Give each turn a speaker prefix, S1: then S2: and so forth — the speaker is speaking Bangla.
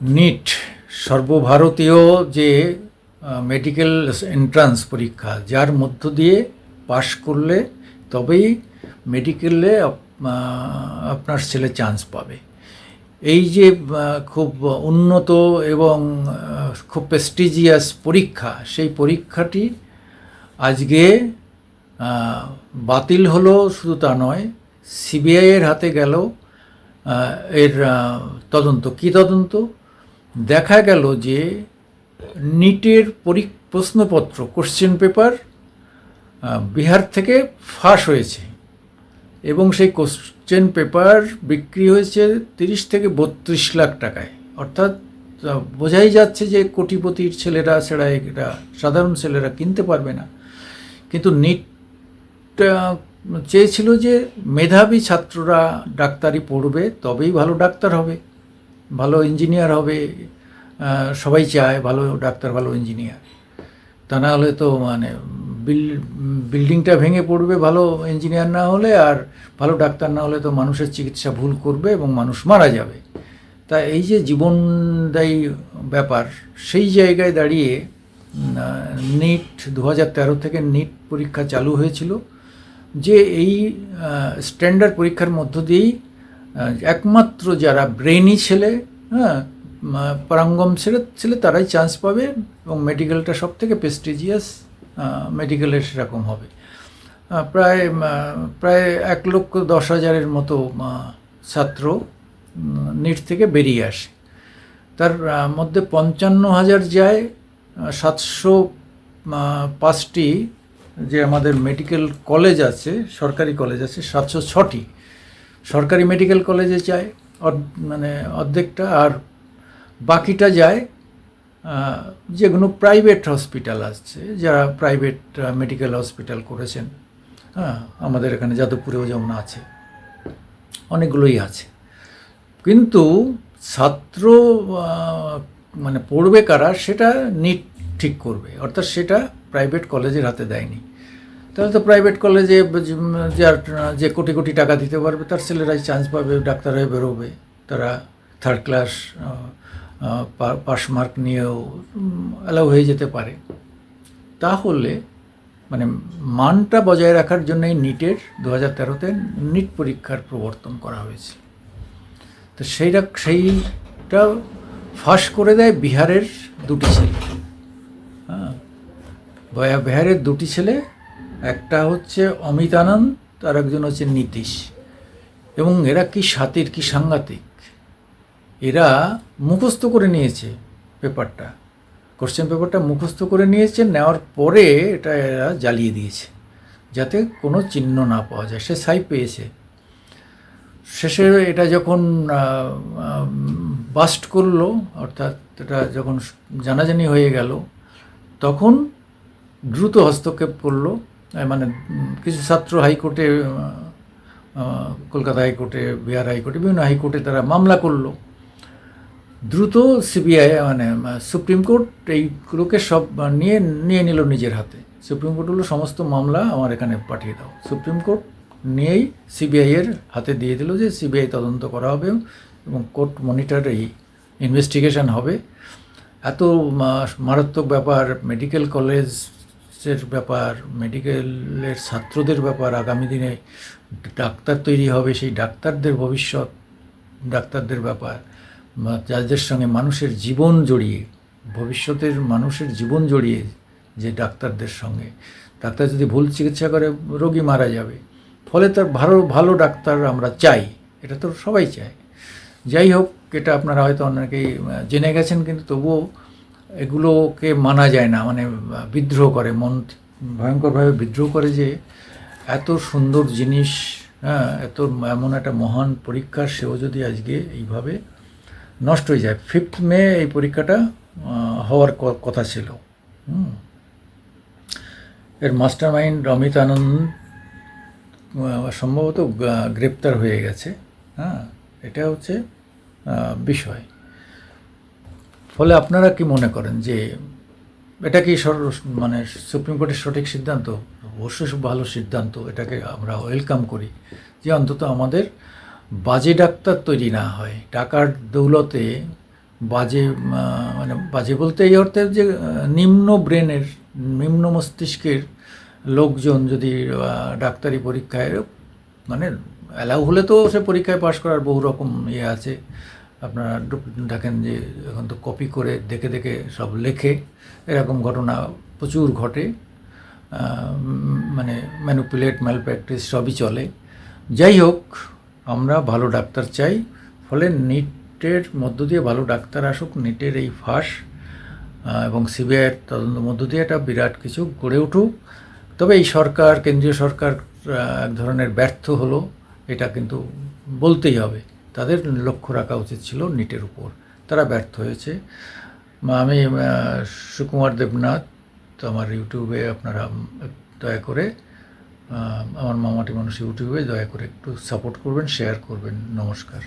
S1: নিট সর্বভারতীয় যে মেডিকেল এন্ট্রান্স পরীক্ষা, যার মধ্য দিয়ে পাশ করলে তবেই মেডিকেলে আপনার ছেলে চান্স পাবে। এই যে খুব উন্নত এবং খুব প্রেস্টিজিয়াস পরীক্ষা, সেই পরীক্ষাটি আজকে বাতিল হলো শুধু তা নয় সিবিআইয়ের হাতে গেল এর তদন্ত। কী তদন্ত? দেখা গেল যে নিটের পরী, প্রশ্নপত্র কোশ্চেন পেপার বিহার থেকে ফাঁস হয়েছে এবং সেই কোশ্চেন পেপার বিক্রি হয়েছে তিরিশ থেকে বত্রিশ লাখ টাকায়। অর্থাৎ বোঝাই যাচ্ছে যে কোটিপতির ছেলেরা ছাড়া এটা সাধারণ ছেলেরা কিনতে পারবে না। কিন্তু নিট চেয়েছিল যে মেধাবী ছাত্ররা ডাক্তারি পড়বে, তবেই ভালো ডাক্তার হবে। ভালো ইঞ্জিনিয়ার হবে সবাই চায় ভালো ডাক্তার, ভালো ইঞ্জিনিয়ার। তা না হলে তো মানে বিল, বিল্ডিংটা ভেঙে পড়বে ভালো ইঞ্জিনিয়ার না হলে, আর ভালো ডাক্তার না হলে তো মানুষের চিকিৎসা ভুল করবে এবং মানুষ মারা যাবে। তা এই যে জীবনদায়ী ব্যাপার, সেই জায়গায় দাঁড়িয়ে নিট দু হাজার তেরো থেকে নিট পরীক্ষা চালু হয়েছিল, যে এই স্ট্যান্ডার্ড পরীক্ষার মধ্য দিয়েই একমাত্র যারা ব্রেনি ছেলে হ্যাঁ পারাঙ্গম ছেলে ছেলে তারাই চান্স পাবে এবং মেডিকেলটা সব থেকে প্রেস্টিজিয়াস মেডিকেলের সেরকম হবে। প্রায় প্রায় এক লক্ষ দশ হাজারের মতো ছাত্র নিট থেকে বেরিয়ে আসে। তার মধ্যে পঞ্চান্ন হাজার যায় সাতশো পাঁচটি যে আমাদের মেডিকেল কলেজ আছে, সরকারি কলেজ আছে, সাতশো ছটি। সরকারি মেডিকেল কলেজে যায় মানে অর্ধেকটা, আর বাকিটা যায় যেগুলো প্রাইভেট হসপিটাল আছে, যারা প্রাইভেট মেডিকেল হসপিটাল করেছেন। হ্যাঁ আমাদের এখানে যাদবপুরেও যেমন আছে, অনেকগুলোই আছে। কিন্তু ছাত্র মানে পড়বে কারা, সেটা নিট ঠিক করবে, অর্থাৎ সেটা প্রাইভেট কলেজের হাতে দেয়নি। তাহলে তো প্রাইভেট কলেজে যার যে কোটি কোটি টাকা দিতে পারবে, তার ছেলেরাই চান্স পাবে, ডাক্তার হয়ে বেরোবে। তারা থার্ড ক্লাস পাস মার্ক নিয়েও অ্যালাউ হয়ে যেতে পারে। তাহলে মানে মানটা বজায় রাখার জন্যই নিটের দু হাজার তেরোতে নিট পরীক্ষার প্রবর্তন করা হয়েছে। তো সেইটা সেইটা ফাঁস করে দেয় বিহারের দুটি ছেলে। হ্যাঁ বিহারের দুটি ছেলে একটা হচ্ছে অমিত আনন্দ, আর একজন হচ্ছে নীতিশ। এবং এরা কি সাতির, কি সাংঘাতিক? এরা মুখস্থ করে নিয়েছে পেপারটা। কোশ্চেন পেপারটা মুখস্থ করে নিয়েছে, নেওয়ার পরে এটা এরা জ্বালিয়ে দিয়েছে, যাতে কোনো চিহ্ন না পাওয়া যায়। সে সাই পেয়েছে। শেষে এটা যখন বাস্ট করল, অর্থাৎ এটা যখন জানাজানি হয়ে গেল, তখন দ্রুত হস্তক্ষেপ করল। মানে কিছু ছাত্র হাইকোর্টে কলকাতা হাইকোর্টে, বিহার হাইকোর্টে, বিভিন্ন হাইকোর্টে তারা মামলা করল। দ্রুত সিবিআই মানে সুপ্রিম কোর্ট এইগুলোকে সব নিয়ে নিয়ে নিল নিজের হাতে। সুপ্রিম কোর্ট হলো সমস্ত মামলা আমার এখানে পাঠিয়ে দাও। সুপ্রিম কোর্ট নিয়েই সিবিআইয়ের হাতে দিয়ে দিল যে সিবিআই তদন্ত করা হবে এবং কোর্ট মনিটর এই ইনভেস্টিগেশন হবে। এত মারাত্মক ব্যাপার, মেডিকেল কলেজের ব্যাপার মেডিকেলের ছাত্রদের ব্যাপার, আগামী দিনে ডাক্তার তৈরি হবে, সেই ডাক্তারদের ভবিষ্যৎ, ডাক্তারদের ব্যাপার। যাদের সঙ্গে মানুষের জীবন জড়িয়ে, ভবিষ্যতের মানুষের জীবন জড়িয়ে যে ডাক্তারদের সঙ্গে। ডাক্তার যদি ভুল চিকিৎসা করে, রোগী মারা যাবে। ফলে তার ভালো ভালো ডাক্তার আমরা চাই, এটা তো সবাই চায়। যাই হোক, এটা আপনারা হয়তো অনেকেই জেনে গেছেন, কিন্তু তবুও এগুলোকে মানা যায় না মানে বিদ্রোহ করে, মন ভয়ঙ্করভাবে বিদ্রোহ করে যে এত সুন্দর জিনিস হ্যাঁ এত এমন একটা মহান পরীক্ষা, সেও যদি আজকে এইভাবে নষ্ট হয়ে যায়। ফিফথ মে এই পরীক্ষাটা হওয়ার কথা ছিল। এর মাস্টার মাইন্ড অমিত আনন্দ সম্ভবত গ্রেপ্তার হয়ে গেছে। হ্যাঁ এটা হচ্ছে বিষয়। ফলে আপনারা কি মনে করেন যে এটা কি মানে সুপ্রিম কোর্টের সঠিক সিদ্ধান্ত? অবশ্যই ভালো সিদ্ধান্ত। এটাকে আমরা ওয়েলকাম করি যে অন্তত আমাদের বাজে ডাক্তার তৈরি না হয়। টাকার দৌলতে বাজে মানে বাজে বলতে এই অর্থে যে নিম্ন ব্রেনের, নিম্ন মস্তিষ্কের লোকজন যদি ডাক্তারি পরীক্ষায় মানে অ্যালাউ হলে তো সে পরীক্ষায় পাশ করার বহু রকম ইয়ে আছে। আপনারা ড- দেখেন যে এখন তো কপি করে দেখে দেখে সব লেখে। এরকম ঘটনা প্রচুর ঘটে। মানে ম্যানুপুলেট, ম্যালপ্র্যাকটিস সবই চলে। যাই হোক, আমরা ভালো ডাক্তার চাই। ফলে নিটের মধ্য দিয়ে ভালো ডাক্তার আসুক, নিটের এই ফাঁস এবং সিবিআইয়ের তদন্ত মধ্য দিয়ে একটা বিরাট কিছু গড়ে উঠুক। তবে এই সরকার, কেন্দ্রীয় সরকার এক ধরনের ব্যর্থ হলো, এটা কিন্তু বলতেই হবে। তাদের লক্ষ্য রাখা উচিত ছিল নিটের উপর। তারা ব্যর্থ হয়েছে। আমি সুকুমার দেবনাথ, তো আমার ইউটিউবে আপনারা দয়া করে আমার মামাটি মানুষ ইউটিউবে দয়া করে একটু সাপোর্ট করবেন শেয়ার করবেন। নমস্কার।